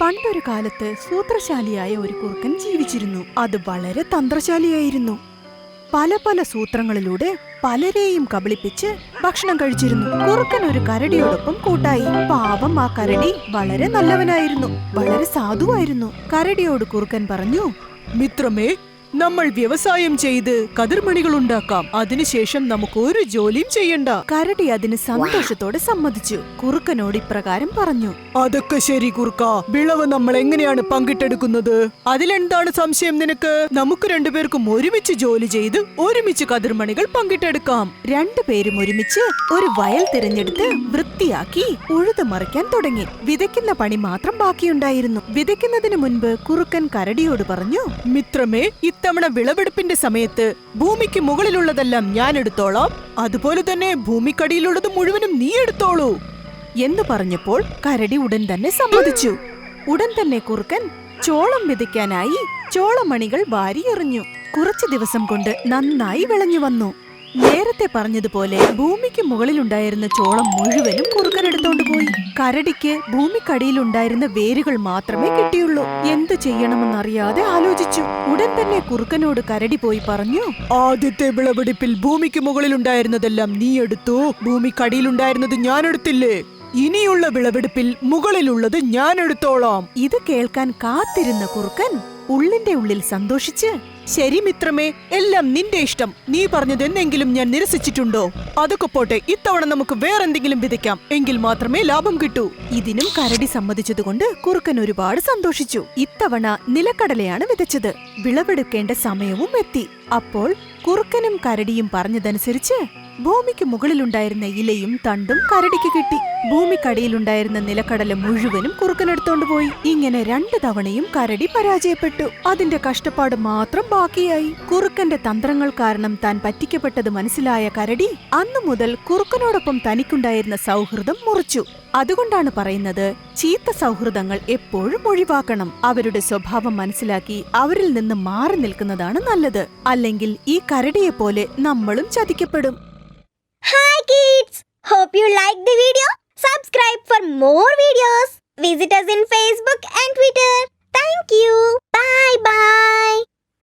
പണ്ടൊരു കാലത്ത് സൂത്രശാലിയായ ഒരു കുറുക്കൻ ജീവിച്ചിരുന്നു. അത് വളരെ തന്ത്രശാലിയായിരുന്നു. പല പല സൂത്രങ്ങളിലൂടെ പലരെയും കബളിപ്പിച്ച് ഭക്ഷണം കഴിച്ചിരുന്നു. കുറുക്കൻ ഒരു കരടിയോടൊപ്പം കൂട്ടായി. പാവം ആ കരടി വളരെ നല്ലവനായിരുന്നു. വളരെ സാധുവായിരുന്നു. കരടിയോട് കുറുക്കൻ പറഞ്ഞു മിത്രമേ നമ്മൾ വ്യവസായം ചെയ്ത് കതിർമണികൾ ഉണ്ടാക്കാം അതിനുശേഷം നമുക്ക് ഒരു ജോലിയും ചെയ്യണ്ട. കരടി അതിന് സന്തോഷത്തോടെ സമ്മതിച്ചു. കുറുക്കനോട് ഇപ്രകാരം പറഞ്ഞു. അതൊക്കെ ശരി കുറുക്ക. വിളവ് നമ്മൾ എങ്ങനെയാണ് പങ്കിട്ടെടുക്കുന്നത്? അതിലെന്താണ് സംശയം നിനക്ക്? നമുക്ക് രണ്ടുപേർക്കും ഒരുമിച്ച് ജോലി ചെയ്ത് ഒരുമിച്ച് കതിർമണികൾ പങ്കിട്ടെടുക്കാം. രണ്ടുപേരും ഒരുമിച്ച് ഒരു വയൽ തിരഞ്ഞെടുത്ത് വൃത്തിയാക്കി ഉഴുതു മറിക്കാൻ തുടങ്ങി. വിതയ്ക്കുന്ന പണി മാത്രം ബാക്കിയുണ്ടായിരുന്നു. വിതയ്ക്കുന്നതിന് മുൻപ് കുറുക്കൻ കരടിയോട് പറഞ്ഞു മിത്രമേ ഇത്തവണ വിളവെടുപ്പിന്റെ സമയത്ത് ഭൂമിക്ക് മുകളിലുള്ളതെല്ലാം ഞാൻ എടുത്തോളാം. അതുപോലെ തന്നെ ഭൂമിക്കടിയിലുള്ളത് മുഴുവനും നീ എടുത്തോളൂ എന്ന് പറഞ്ഞപ്പോൾ കരടി ഉടൻ തന്നെ സമ്മതിച്ചു. ഉടൻ തന്നെ കുറുക്കൻ ചോളം വിതയ്ക്കാനായി ചോളമണികൾ വാരിയെറിഞ്ഞു. കുറച്ചു ദിവസം കൊണ്ട് നന്നായി വിളഞ്ഞു വന്നു. നേരത്തെ പറഞ്ഞതുപോലെ ഭൂമിക്ക് മുകളിലുണ്ടായിരുന്ന ചോളം മുഴുവനും കുറുക്കനെടുത്തോണ്ട് പോയി. കരടിക്ക് ഭൂമിക്കടിയിലുണ്ടായിരുന്ന വേരുകൾ മാത്രമേ കിട്ടിയുള്ളൂ. എന്തു ചെയ്യണമെന്നറിയാതെ ആലോചിച്ചു. ഉടൻ തന്നെ കുറുക്കനോട് കരടി പോയി പറഞ്ഞു ആദ്യത്തെ വിളവെടുപ്പിൽ ഭൂമിക്ക് മുകളിലുണ്ടായിരുന്നതെല്ലാം നീ എടുത്തു. ഭൂമിക്കടിയിലുണ്ടായിരുന്നത് ഞാൻ എടുത്തില്ലേ? ഇനിയുള്ള വിളവെടുപ്പിൽ മുകളിലുള്ളത് ഞാൻ എടുത്തോളാം. ഇത് കേൾക്കാൻ കാത്തിരുന്ന കുറുക്കൻ ഉള്ളിന്റെ ഉള്ളിൽ സന്തോഷിച്ച്? ശരി മിത്രമേ എല്ലാം നിന്റെ ഇഷ്ടം. നീ പറഞ്ഞത് എന്തെങ്കിലും ഞാൻ നിരസിച്ചിട്ടുണ്ടോ? അതൊക്കെ പോട്ടെ ഇത്തവണ നമുക്ക് വേറെന്തെങ്കിലും വിതയ്ക്കാം. എങ്കിൽ മാത്രമേ ലാഭം കിട്ടൂ. ഇതിനും കരടി സമ്മതിച്ചതുകൊണ്ട് കുറുക്കൻ ഒരുപാട് സന്തോഷിച്ചു. ഇത്തവണ നിലക്കടലയാണ് വിതച്ചത്. വിളവെടുക്കേണ്ട സമയവും എത്തി. അപ്പോൾ കുറുക്കനും കരടിയും പറഞ്ഞതനുസരിച്ച് ഭൂമിക്ക് മുകളിലുണ്ടായിരുന്ന ഇലയും തണ്ടും കരടിക്ക് കിട്ടി. ഭൂമിക്കടിയിലുണ്ടായിരുന്ന നിലക്കടല മുഴുവനും കുറുക്കനെടുത്തോണ്ട് പോയി. ഇങ്ങനെ രണ്ടു തവണയും കരടി പരാജയപ്പെട്ടു. അതിന്റെ കഷ്ടപ്പാട് മാത്രം ബാക്കിയായി. കുറുക്കന്റെ തന്ത്രങ്ങൾ കാരണം താൻ പറ്റിക്കപ്പെട്ടത് മനസ്സിലായ കരടി അന്നു മുതൽ കുറുക്കനോടൊപ്പം തനിക്കുണ്ടായിരുന്ന സൗഹൃദം മുറിച്ചു. അതുകൊണ്ടാണ് പറയുന്നത് ചീത്ത സൗഹൃദങ്ങൾ എപ്പോഴും ഒഴിവാക്കണം. അവരുടെ സ്വഭാവം മനസ്സിലാക്കി അവരിൽ നിന്ന് മാറി നിൽക്കുന്നതാണ് നല്ലത്. അല്ലെങ്കിൽ ഈ കരടിയെ പോലെ നമ്മളും ചതിക്കപ്പെടും. Hi kids hope you like the video subscribe for more videos visit us in Facebook and Twitter. Thank you. Bye bye.